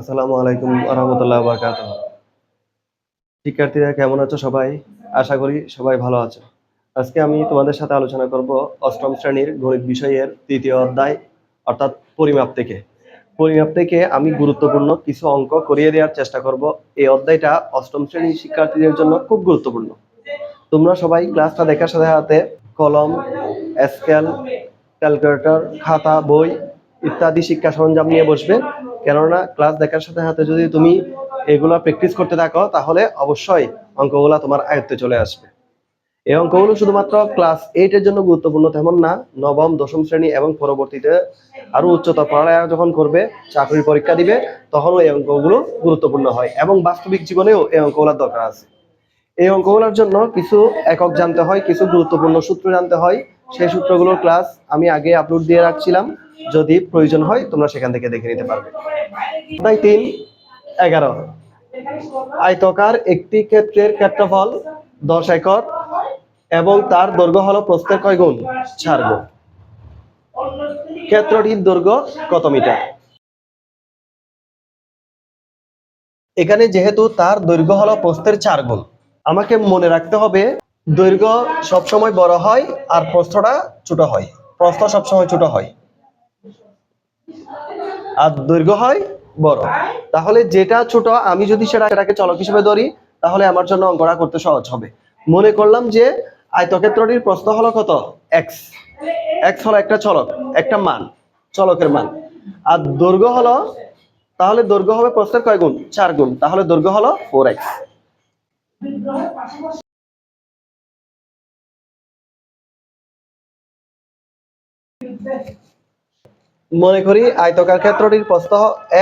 আসসালামু আলাইকুম রহমতুল্লাহ বরকাত শিক্ষার্থীরা, কেমন আছো সবাই? আশা করি সবাই ভালো আছো। আজকে আমি তোমাদের সাথে আলোচনা করব অষ্টম শ্রেণির গণিত বিষয়ের তৃতীয় অধ্যায়, অর্থাৎ পরিমাপ থেকে। পরিমাপ থেকে আমি গুরুত্বপূর্ণ কিছু অঙ্ক করিয়ে দেওয়ার চেষ্টা করব। এই অধ্যায়টা অষ্টম শ্রেণির শিক্ষার্থীদের জন্য খুব গুরুত্বপূর্ণ। তোমরা সবাই ক্লাসটা দেখার সাথে সাথে কলম, স্কেল, ক্যালকুলেটর, খাতা, বই ইত্যাদি শিক্ষা সরঞ্জাম নিয়ে বসবে। কেননা ক্লাস দেখার সাথে সাথে যদি তুমি এগুলা প্র্যাকটিস করতে থাকো, তাহলে অবশ্যই অঙ্কগুলা তোমার আয়ত্তে চলে আসবে। এই অঙ্কগুলো শুধুমাত্র ক্লাস এইটের জন্য গুরুত্বপূর্ণ তেমন না, নবম, দশম শ্রেণি এবং পরবর্তীতে আরও উচ্চতর পড়ালেখা যখন করবে, চাকরির পরীক্ষা দিবে, তখনও এই অঙ্কগুলো গুরুত্বপূর্ণ হয় এবং বাস্তবিক জীবনেও এই অঙ্কগুলোর দরকার আছে। এই অঙ্কগুলোর জন্য কিছু একক জানতে হয়, কিছু গুরুত্বপূর্ণ সূত্র জানতে হয়। সেই সূত্রগুলোর ক্লাস আমি আগে আপলোড দিয়ে রাখছিলাম। যদি প্রয়োজন হয়, তোমরা সেখান থেকে দেখে নিতে পারবে। তাই তিন, এগারো। আয়তকার একটি ক্ষেত্রের ক্ষেত্রফল দশ একর এবং তার দৈর্ঘ্য হলো প্রস্থের কয় গুণ? চার গুণ। ক্ষেত্রটির দৈর্ঘ্য কত মিটার? এখানে যেহেতু তার দৈর্ঘ্য হলো প্রস্থের চার গুণ, আমাকে মনে রাখতে হবে দৈর্ঘ্য সবসময় বড় হয় আর প্রস্থটা ছোট হয়। প্রস্থ সবসময় ছোট হয়। আর দৈর্ঘ্য হয় বড়। তাহলে যেটা ছোট, আমি যদি সেটা সেটাকে চলক হিসেবে ধরি, তাহলে আমার জন্য অঙ্কটা করতে সহজ হবে। মনে করলাম যে আয়তক্ষেত্রটির প্রস্থ হলো কত? এক্স এক্স হলো একটা চলক, একটা মান, চলকের মান। আর দৈর্ঘ্য হলো, তাহলে দৈর্ঘ্য হবে প্রস্থের কয় গুণ? চার গুণ। তাহলে দৈর্ঘ্য হলো ফোর এক্স মনে করি আয়তকার ক্ষেত্রটির প্রস্থ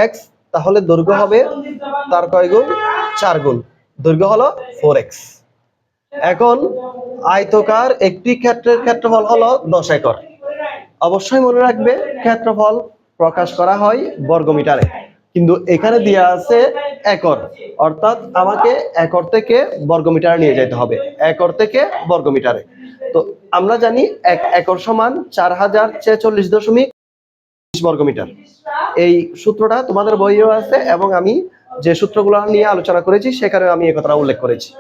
এক্স তাহলে দৈর্ঘ্য হবে তার কয় গুণ? চার গুণ। দৈর্ঘ্য হলো ফোর এক্স এখন আয়তকার একটি ক্ষেত্রের ক্ষেত্রফল হলো দশ একর। অবশ্যই মনে রাখবে, ক্ষেত্রফল প্রকাশ করা হয় বর্গমিটারে। কিন্তু এখানে দেওয়া আছে একর। অর্থাৎ আমাকে একর থেকে বর্গমিটারে নিয়ে যেতে হবে। একর থেকে বর্গমিটারে। তো আমরা জানি এক একর সমান চার হাজার ছেচল্লিশ দশমিক বর্গমিটার এই সূত্রটা তোমাদের বইয়েও আছে এবং আমি যে সূত্রগুলো নিয়ে আলোচনা করেছি সেখানে আমি এই কথাটা উল্লেখ করেছি।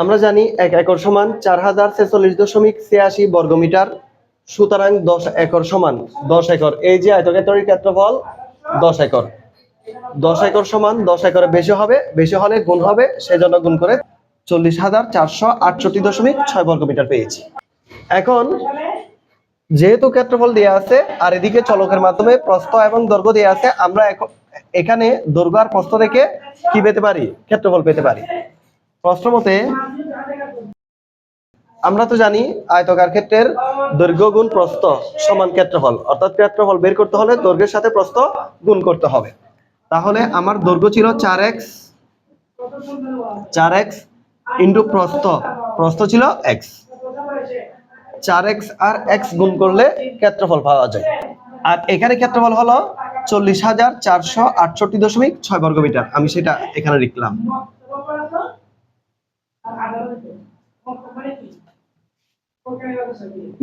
আমরা জানি এক একর সমান চার হাজার ছেচল্লিশ দশমিক ছিয়াশি বর্গমিটার, সুতরাং দশ একর সমান দশ একর। এই যে আয়তক্ষেত্রের ক্ষেত্রফল, দশ একর। দশ একর সমান দশ একরে বেশি হবে, বেশি হলে গুণ হবে সেই জন্য গুণ করে চল্লিশ হাজার চারশো আটষট্টি দশমিক ছয় বর্গমিটার পেয়েছি। এখন, যেহেতু ক্ষেত্রফল দেওয়া আছে, আর এদিকে চলকের মাধ্যমে প্রস্থ এবং দৈর্ঘ্য দেওয়া আছে, আমরা এখানে দৈর্ঘ্য আর প্রস্থ থেকে কি পেতে পারি? ক্ষেত্রফল পেতে পারি। প্রশ্ন মতে আমরা তো জানি আয়তকার ক্ষেত্রের দৈর্ঘ্য গুণ প্রস্থ সমান ক্ষেত্রফল। অর্থাৎ ক্ষেত্রফল বের করতে হলে দৈর্ঘ্যের সাথে প্রস্থ গুণ করতে হবে। তাহলে আমার দৈর্ঘ্য ছিল চার এক্স চার এক্স ইন্টু প্রস্থ। প্রস্থ ছিল এক্স। চার এক্স আর এক্স গুণ করলে ক্ষেত্রফল পাওয়া যায়। আর এখানে ক্ষেত্রফল হলো চল্লিশ হাজার চারশো আটষট্টি দশমিক ছয় বর্গমিটার। আমি সেটা এখানে লিখলাম।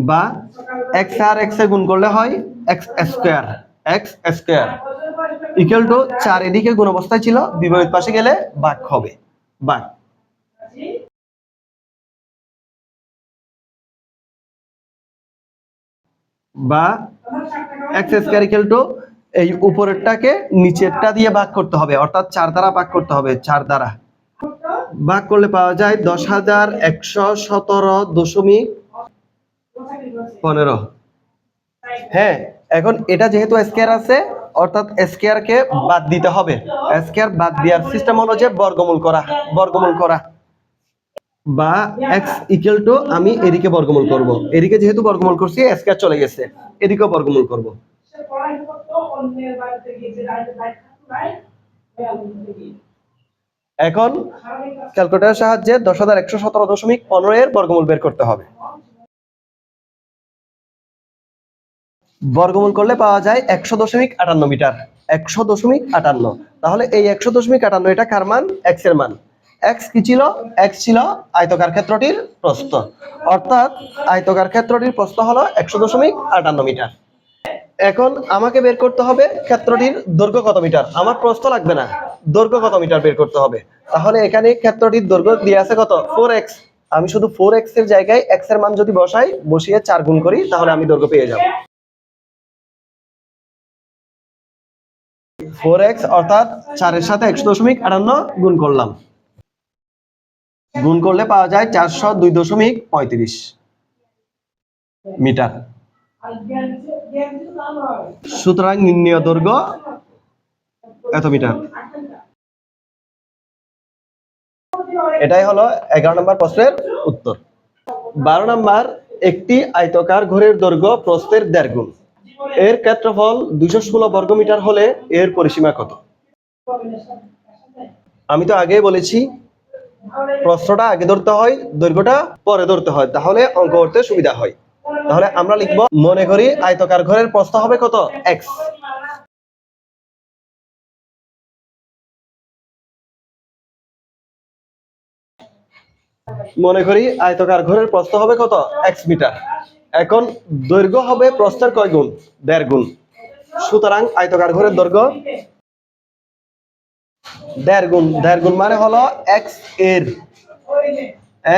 বা এক্স আর এক্স এ গুণ করলে হয় x square x square equal to চার এদিকে গুণ অবস্থায় ছিল, বিপরীত পাশে গেলে বাক হবে, বাক। বা এক্স স্কোয়ার ইকুয়াল টু এই উপরেরটাকে নিচেরটা দিয়ে ভাগ করতে হবে, অর্থাৎ চার দ্বারা ভাগ করতে হবে, চার দ্বারা। ভাগ করলে পাওয়া যায় দশ হাজার একশো সতেরো দশমিক পনেরো হ্যাঁ এখন এটা যেহেতু স্কোয়ার আছে অর্থাৎ স্কোয়ার কে বাদ দিতে হবে স্কোয়ার বাদ দেওয়ার সিস্টেম হলো যে বর্গমূল করা বর্গমূল করা বা এক্স ইকুয়াল টু আমি এদিকে বর্গমূল করব এদিকে যেহেতু বর্গমূল করছি স্কোয়ার চলে গেছে এদিকেও বর্গমূল করব এখন ক্যালকুলেটরের সাহায্যে দশ হাজার একশো সতেরো দশমিক পনেরো এর বর্গমূল বের করতে হবে। বর্গমূল করলে পাওয়া যায় একশো দশমিক আটান্ন মিটার। একশো দশমিক আটান্ন। তাহলে এই একশো দশমিক আটান্ন এটা কার মান? এক্সের মান। এক্স কি ছিল? এক্স ছিল আয়তকার ক্ষেত্রটির প্রস্থ। অর্থাৎ আয়তকার ক্ষেত্রটির প্রস্থ হলো একশো দশমিক আটান্ন মিটার। এখন আমাকে বের করতে হবে ক্ষেত্রটির দৈর্ঘ্য কত মিটার? আমার প্রস্থ লাগবে না। দৈর্ঘ্য কত মিটার বের করতে হবে? তাহলে এখানে ক্ষেত্রটির দৈর্ঘ্য দিয়ে আছে কত? ফোর এক্স আমি শুধু ফোর এক্সের জায়গায় এক্সের মান যদি বসাই, বসিয়ে চার গুণ করি, তাহলে আমি দৈর্ঘ্য পেয়ে যাব। ফোর এক্স অর্থাৎ চারের সাথে একশো দশমিক আটান্ন গুণ করলাম। গুণ করলে পাওয়া যায় চারশো দুই দশমিক পঁয়ত্রিশ মিটার। সুতরাং নির্ণয় দৈর্ঘ্য এত মিটার। এটাই হলো এগারো নম্বর প্রশ্নের উত্তর। বারো নম্বর, একটি আয়তকার ঘরের দৈর্ঘ্য প্রস্থের দেড় গুণ। এর ক্ষেত্রফল দুইশো ষোলো বর্গমিটার হলে এর পরিসীমা কত? আমি তো আগেই বলেছি, প্রশ্নটা আগে ধরতে হয়, দৈর্ঘ্যটা পরে ধরতে হয়, তাহলে অঙ্ক করতে সুবিধা হয়। তাহলে আমরা লিখব, মনে করি আয়তকার ঘরের প্রস্থ হবে কত? এক্স মনে করি আয়তকার ঘরের প্রস্থ হবে কত? X metre. এখন দৈর্ঘ্য হবে প্রস্থের কয় গুণ? দেড় গুণ। সুতরাং আয়তকার ঘরের দৈর্ঘ্য দেড় গুণ। দেড় গুণ মানে হলো এক্সের।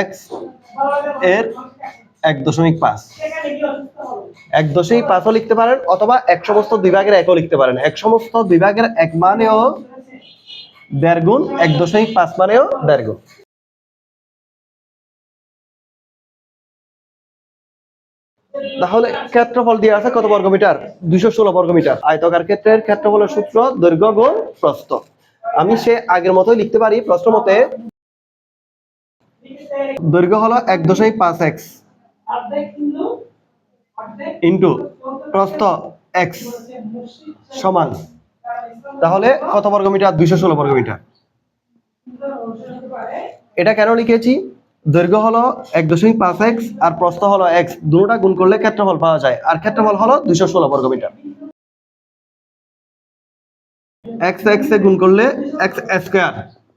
এক্সের এক দশমিক পাঁচ। এক দশমিক পাঁচও লিখতে পারেন অথবা এক সমস্ত দুই ভাগের একও লিখতে পারেন। এক সমস্ত দুই ভাগের এক মানেও দেড় গুণ, এক দশমিক পাঁচ মানেও দেড় গুণ। তাহলে ক্ষেত্রফল দিয়ে আছে কত বর্গমিটার দুইশো ষোলো বর্গমিটার আয়তকার ক্ষেত্রের ক্ষেত্রফলের সূত্র দৈর্ঘ্য গুণ প্রস্থ। আমি সে আগের মতোই লিখতে পারি, প্রশ্ন মতে দৈর্ঘ্য হলো এক দশমিক পাঁচ এক্স। ইন্টু প্রস্থ এক্স সমান। তাহলে কত বর্গমিটার? দুইশো ষোলো বর্গমিটার। এটা কেন লিখেছি? দৈর্ঘ্য হলো এক দশমিক পাঁচ এক্স আর প্রস্থ হলো এক্স দুটা গুণ করলে ক্ষেত্রফল পাওয়া যায়। আর ক্ষেত্রফল হলো দুইশো ষোলো বর্গমিটার। এক্স এক্স এ গুণ করলে এক্স স্কোয়ার।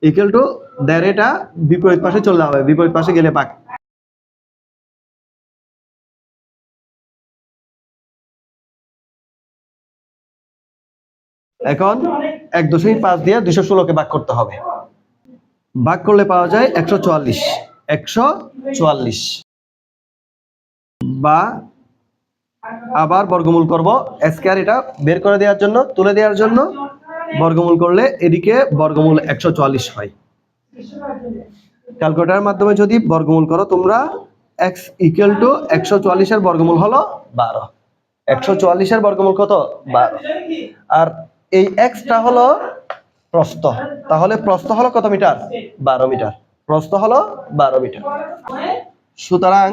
ইকুয়াল টু দেড় এটা বিপরীত পাশে চলে হবে। বিপরীত পাশে গেলে পাক এখন এক দশমিক পাঁচ দিয়ে দুইশো ষোলোকে ভাগ করতে হবে। ভাগ করলে পাওয়া যায় একশো চুয়াল্লিশ। একশো চুয়াল্লিশ। বা আবার বর্গমূল করব স্কয়ার এটা বের করে দেওয়ার জন্য, তুলে দেওয়ার জন্য। বর্গমূল করলে এদিকে বর্গমূল একশো চুয়াল্লিশ হয়। ক্যালকুলেটারের মাধ্যমে যদি বর্গমূল করো, তোমরা এক্স ইকুয়াল টু একশো চুয়াল্লিশের বর্গমূল হলো বারো। একশো চুয়াল্লিশের বর্গমূল কত? বারো। আর এই এক্সটা হলো প্রস্থ। তাহলে প্রস্থ হলো কত মিটার? বারো মিটার। প্রস্থ হলো বারো মিটার। সুতরাং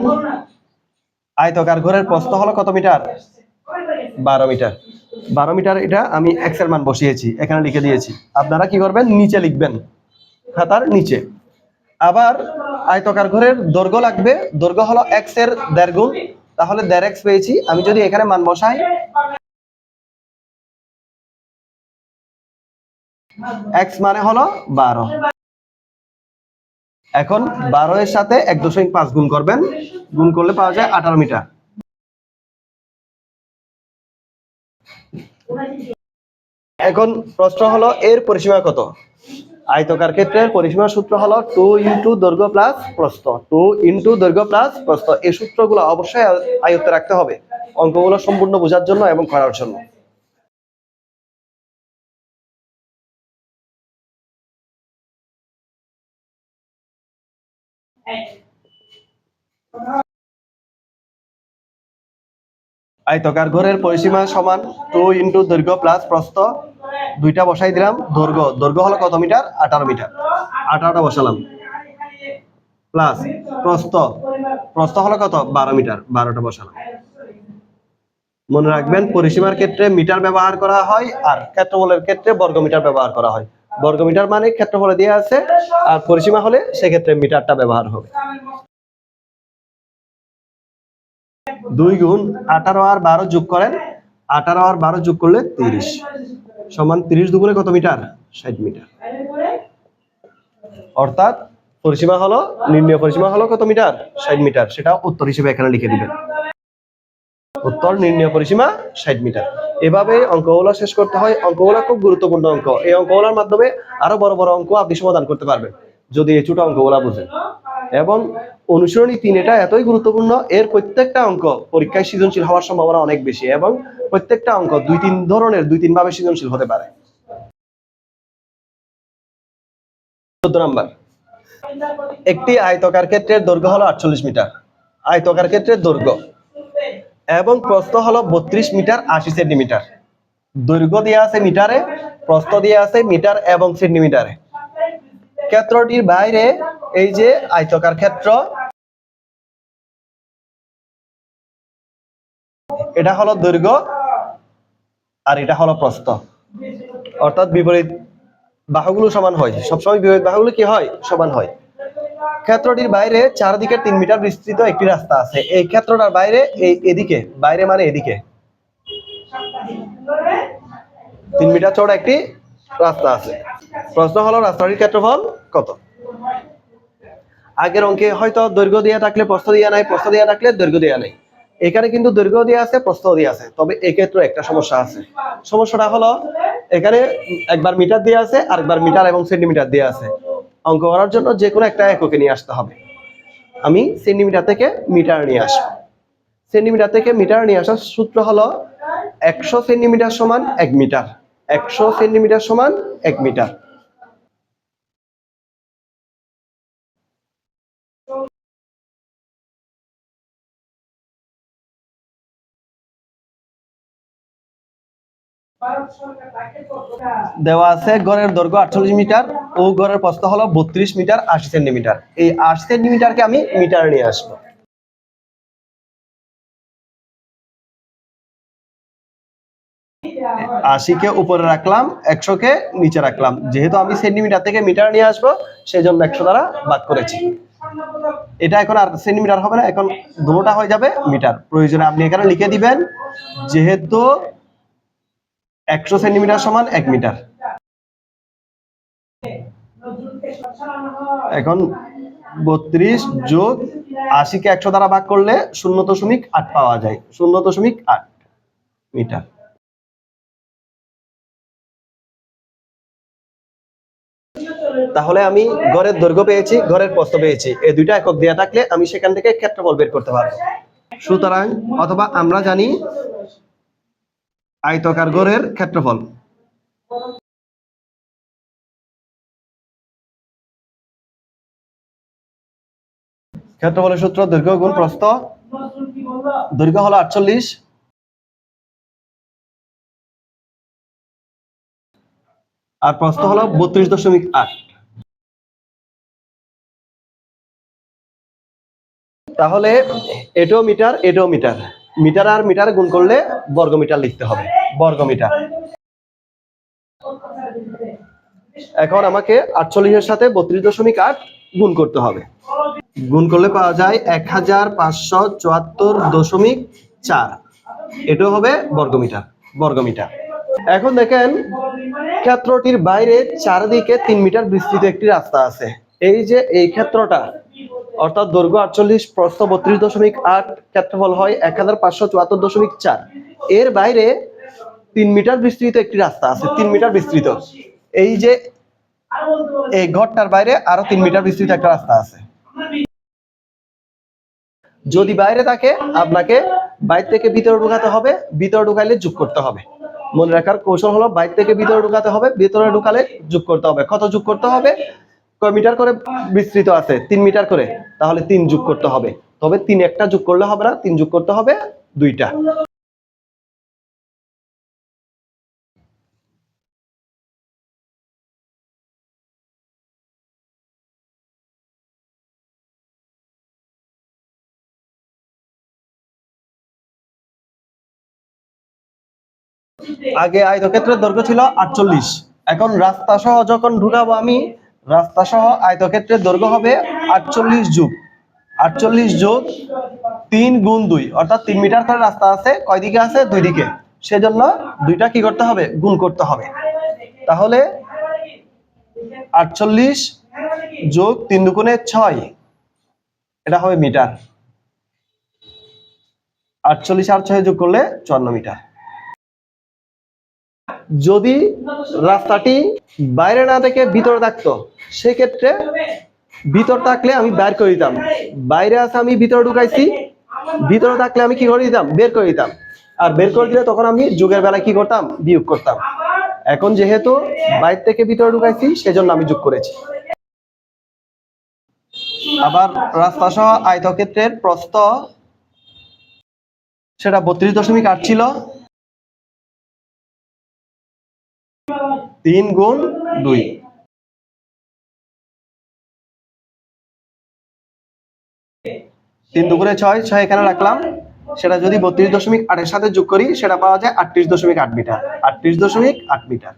আয়তকার ঘরের প্রস্থ হলো কত মিটার? বারো মিটার। বারো মিটার এটা আমি এক্সের মান বসিয়েছি, এখানে লিখে দিয়েছি। আপনারা কি করবেন? নিচে লিখবেন। খাতার নিচে। আবার আয়তকার ঘরের দৈর্ঘ্য লাগবে। দৈর্ঘ্য হলো এক্সের দেড় গুণ। তাহলে দেড় এক্স পেয়েছি। আমি যদি এখানে মান বসাই এক্স মানে হলো বারো। এখন বারো এর সাথে এক দশমিক পাঁচ গুণ করবেন। গুণ করলে পাওয়া যায় আঠারো মিটার। এখন প্রশ্ন হলো এর পরিসীমা কত? আয়তকার ক্ষেত্রের পরিসীমা সূত্র হলো টু ইন্টু দৈর্ঘ্য প্লাস প্রস্থ। টু ইন্টু দৈর্ঘ্য প্লাস প্রস্থ। এই সূত্রগুলো অবশ্যই আয়ত্তে রাখতে হবে। অঙ্কগুলো সম্পূর্ণ বোঝার জন্য এবং করার জন্য। আয়তকার ঘরের পরিসীমা সমান টু ইন্টু দৈর্ঘ্য প্লাস প্রস্থ দুইটা বসাই দিলাম, দৈর্ঘ্য। দৈর্ঘ্য হলো কত মিটার? আঠারো মিটার। আঠারোটা বসালাম। প্লাস প্রস্থ। প্রস্থ হলো কত? বারো মিটার। বারোটা বসালাম। মনে রাখবেন, পরিসীমার ক্ষেত্রে মিটার ব্যবহার করা হয় আর ক্ষেত্রফলের ক্ষেত্রে বর্গমিটার ব্যবহার করা হয়। বর্গমিটার মানে ক্ষেত্রফলে দিয়ে আছে আর পরিসীমা হলে সেক্ষেত্রে মিটারটা ব্যবহার হবে। দুই গুণ আঠারো আর বারো যোগ করেন, আঠারো আর বারো যোগ করলে তিরিশ। সমান তিরিশ দুগুণে কত মিটার? ষাট মিটার। অর্থাৎ পরিসীমা হলো, নির্ণয় পরিসীমা হলো কত মিটার? ষাট মিটার। সেটা উত্তর হিসেবে এখানে লিখে দিবেন। উত্তর, নির্ণয় পরিসীমা ষাট মিটার। এভাবে অঙ্কগুলো শেষ করতে হয়। অঙ্কগুলো খুব গুরুত্বপূর্ণ অঙ্ক। এই অঙ্কগুলোর মাধ্যমে আরও বড় বড় অঙ্ক আপনি সমাধান করতে পারবেন, যদি এই ছোট অঙ্কগুলো বুঝেন। এবং অনুসরণী তিন এটা এতই গুরুত্বপূর্ণ, এর প্রত্যেকটা অঙ্ক পরীক্ষায় সৃজনশীল হওয়ার সম্ভাবনা অনেক বেশি এবং প্রত্যেকটা অঙ্ক দুই তিন ধরনের, দুই তিন ভাবে সৃজনশীল হতে পারে। চোদ্দ নাম্বার। একটি আয়তকার ক্ষেত্রের দৈর্ঘ্য হলো আটচল্লিশ মিটার। আয়তকার ক্ষেত্রের দৈর্ঘ্য এবং প্রস্থ হলো বত্রিশ মিটার আশি সেন্টিমিটার। দৈর্ঘ্য দেওয়া আছে মিটারে, প্রস্থ দেওয়া আছে মিটার এবং সেন্টিমিটারে। ক্ষেত্রটির বাইরে, এই যে আয়তকার ক্ষেত্র, এটা হলো দৈর্ঘ্য আর এটা হলো প্রস্থ। অর্থাৎ বিপরীত বাহুগুলো সমান হয়। সবসময় বিপরীত বাহুগুলো কি হয়? সমান হয়। ক্ষেত্রটির বাইরে চারদিকে তিন মিটার বিস্তৃত একটি রাস্তা আছে। এই ক্ষেত্রটার বাইরে, এই এদিকে, বাইরে মানে এদিকে। তিন মিটার চওড়া একটি রাস্তা আছে। প্রশ্ন হলো, রাস্তাটির ক্ষেত্রফল কত? আগের অঙ্কে হয়তো দৈর্ঘ্য দেওয়া থাকলে প্রস্থ দেওয়া নাই প্রস্থ দেওয়া থাকলে দৈর্ঘ্য দেওয়া নেই। এখানে কিন্তু দৈর্ঘ্য দেওয়া আছে প্রস্থ দেওয়া আছে। তবে এক্ষেত্রে একটা সমস্যা আছে। সমস্যাটা হলো, এখানে একবার মিটার দেওয়া আছে, আরেকবার মিটার এবং সেন্টিমিটার দেওয়া আছে। অঙ্ক করার জন্য যে কোনো একটা এককে নিয়ে আসতে হবে। আমি সেন্টিমিটার থেকে মিটার নিয়ে আসব। সেন্টিমিটার থেকে মিটার নিয়ে আসার সূত্র হলো, একশো সেন্টিমিটার সমান এক মিটার। একশো সেন্টিমিটার সমান এক মিটার। দেওয়া আছে গড়ের দৈর্ঘ্য আটচল্লিশ মিটার ও গড়ের প্রস্থ হলো বত্রিশ মিটার আশি সেন্টিমিটার। এই আশি সেন্টিমিটারকে আমি মিটার নিয়ে আসব। আশিকে উপরে রাখলাম, একশোকে নিচে রাখলাম। যেহেতু আমি সেন্টিমিটার থেকে মিটার নিয়ে আসব সেই জন্য একশো দ্বারা ভাগ করেছি। এটা এখন আর সেন্টিমিটার হবে না, এখন দুটোটা হয়ে যাবে মিটার। প্রয়োজনে আপনি এখানে লিখে দিবেন, যেহেতু একশো সেন্টিমিটার সমান এক মিটার। এখন বত্রিশ যোগ আশিকে একশো দ্বারা ভাগ করলে শূন্য দশমিক আট পাওয়া যায়, শূন্য দশমিক আট মিটার। তাহলে আমি ঘরের দৈর্ঘ্য পেয়েছি, ঘরের প্রস্থ পেয়েছি। এই দুইটা একক দেওয়া থাকলে আমি সেখান থেকে ক্ষেত্রফল বের করতে পারব। সুতরাং অথবা আমরা জানি আয়তকার ঘরের ক্ষেত্রফল। ক্ষেত্রফলের সূত্র দৈর্ঘ্য গুণ প্রস্থ। দৈর্ঘ্য হলো আটচল্লিশ। আর প্রস্থ হলো বত্রিশ দশমিক আট। তাহলে এটাও মিটার এটাও মিটার। মিটার আর মিটার গুণ করলে বর্গ মিটার লিখতে হবে বর্গ মিটার এখন আমাকে আটচল্লিশের সাথে বত্রিশ দশমিক আট গুণ করতে হবে। গুণ করলে পাওয়া যায় এক হাজার পাঁচশো চুয়াত্তর দশমিক চার। এটাও হবে বর্গমিটার বর্গমিটার। এখন দেখেন, ক্ষেত্রটির বাইরে চারদিকে তিন মিটার বিস্তৃত একটি রাস্তা আছে। এই যে এই ক্ষেত্রটা, অর্থাৎ দৈর্ঘ্য আটচল্লিশ, প্রস্থ বত্রিশ দশমিক আট, ক্ষেত্রফল হয় এক হাজার পাঁচশো চুয়াত্তর দশমিক চার। এর বাইরে তিন মিটার বিস্তৃত একটি রাস্তা আছে, তিন মিটার বিস্তৃত। এই যে এই ঘরটার বাইরে আরও তিন মিটার বিস্তৃত একটা রাস্তা আছে। যদি বাইরে থাকে, আপনাকে বাইরে থেকে ভিতরে ঢুকাতে হবে, ভিতরে ঢুকাইলে যোগ করতে হবে। মনে রাখার কৌশল হলো বাইর থেকে ভিতরে ঢুকাতে হবে, ভিতরে ঢুকালে যোগ করতে হবে। কত যোগ করতে হবে? কয় মিটার করে বিস্তৃত আছে? তিন মিটার করে। তাহলে তিন যোগ করতে হবে। তবে তিন একটা যোগ করলে হবে না, তিন যোগ করতে হবে দুইটা। আগে আয়তক্ষেত্রের দৈর্ঘ্য ছিল আটচল্লিশ। এখন রাস্তা সহ যখন ঢুকাবো আমি, রাস্তা সহ আয়তক্ষেত্রের দৈর্ঘ্য হবে আটচল্লিশ যুগ। আটচল্লিশ যোগ তিন গুণ দুই, অর্থাৎ তিন মিটার করে রাস্তা আছে, কয় দিকে আছে? দুই দিকে। সেজন্য দুইটা কি করতে হবে? গুণ করতে হবে। তাহলে আটচল্লিশ যোগ তিন দুগুণে ছয়, এটা হবে মিটার। আটচল্লিশ আর ছয় যোগ করলে চুয়ান্ন মিটার। যদি রাস্তাটি বাইরে না থেকে ভিতরে থাকতো, সেক্ষেত্রে ভিতর থাকলে আমি বের করে দিতাম। বাইরে আছে আমি ভিতরে ঢুকাইছি, ভিতরে থাকলে আমি কি করে দিতাম? বের করে দিতাম। আর বের করে দিলে তখন আমি যুগের বেলায় কি করতাম? বিয়োগ করতাম। এখন যেহেতু বাইরে থেকে ভিতরে ঢুকাইছি, সেজন্য আমি যোগ করেছি। আবার রাস্তা সহ আয়তক্ষেত্রের প্রস্থ সেটা বত্রিশ দশমিক আট ছিল। তিন গুণ দুই। তিন দুপুরে ছয় ছয় এখানে রাখলাম। সেটা যদি বত্রিশ দশমিক আটের সাথে যোগ করি, সেটা পাওয়া যায় আটত্রিশ দশমিক আট মিটার। আটত্রিশ দশমিক আট মিটার।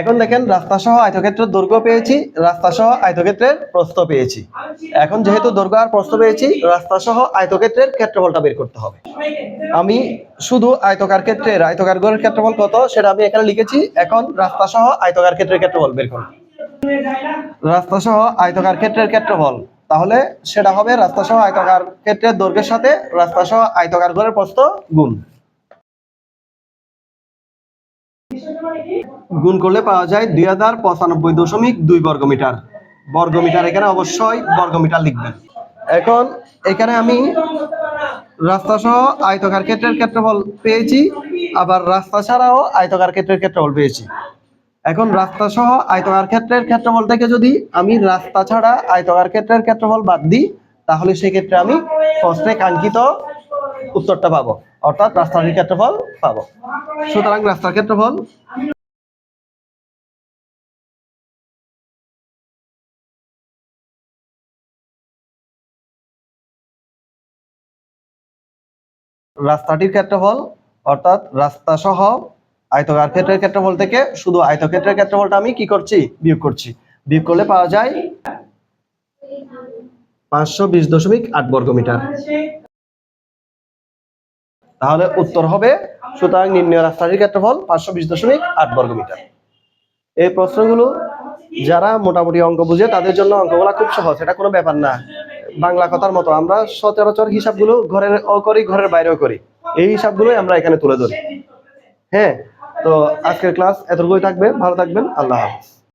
এখন দেখেন রাস্তা সহ আয়তক্ষেত্রের দৈর্ঘ্য পেয়েছি রাস্তা সহ আয়তক্ষেত্রের প্রস্থ পেয়েছি। এখন যেহেতু দৈর্ঘ্য আর প্রস্থ পেয়েছি রাস্তা সহ আয়তক্ষেত্রের ক্ষেত্রফলটা বের করতে হবে। আমি শুধু আয়তকার ক্ষেত্রের আয়তকার গড়ের ক্ষেত্রফল কত সেটা আমি এখানে লিখেছি, এখন রাস্তা সহ আয়তকার ক্ষেত্রের ক্ষেত্রফল বের করব। রাস্তা সহ আয়তকার ক্ষেত্রের ক্ষেত্রফল, তাহলে সেটা হবে রাস্তা সহ আয়তকার ক্ষেত্রের দৈর্ঘ্যের সাথে রাস্তা সহ আয়তকার গড়ের প্রস্থ গুণ। গুণ করলে পাওয়া যায় দুই হাজার পঁচানব্বই দশমিক দুই বর্গমিটার। বর্গমিটার এখানে অবশ্যই বর্গমিটার লিখবেন। এখন এখানে আমি রাস্তা সহ আয়তকার ক্ষেত্রের ক্ষেত্রফল পেয়েছি, আবার রাস্তা ছাড়াও আয়তকার ক্ষেত্রের ক্ষেত্রফল পেয়েছি। এখন রাস্তা সহ আয়তকার ক্ষেত্রের ক্ষেত্রফল থেকে যদি আমি রাস্তা ছাড়া আয়তকার ক্ষেত্রের ক্ষেত্রফল বাদ দিই, তাহলে সেক্ষেত্রে আমি প্রশ্নে কাঙ্ক্ষিত উত্তরটা পাবো, অর্থাৎ রাস্তাটির ক্ষেত্রফল পাবো। সুতরাং রাস্তার ক্ষেত্রফল রাস্তাটির ক্ষেত্রফল, অর্থাৎ রাস্তা সহ আয়তকার ক্ষেত্রের ক্ষেত্রফল থেকে শুধু আয়তক্ষেত্রের ক্ষেত্রফলটা আমি কি করছি? বিয়োগ করছি। বিয়োগ করলে পাওয়া যায় পাঁচশো বিশ দশমিক আট বর্গমিটার তাহলে উত্তর হবে, সুতরাং নির্ণয় রাস্তাটির ক্ষেত্রফল পাঁচশো বিশ দশমিক আট বর্গমিটার এই প্রশ্নগুলো যারা মোটামুটি অঙ্ক বুঝে, তাদের জন্য অঙ্কগুলো খুব সহজ, এটা কোনো ব্যাপার না। বাংলা কথার মতো আমরা সচরাচর হিসাবগুলো ঘরের ও করি, ঘরের বাইরেও করি। এই হিসাবগুলোই আমরা এখানে তুলে ধরি। হ্যাঁ তো আজকের ক্লাস এতটুকুই থাকবে, ভালো থাকবেন, আল্লাহ হাফিজ।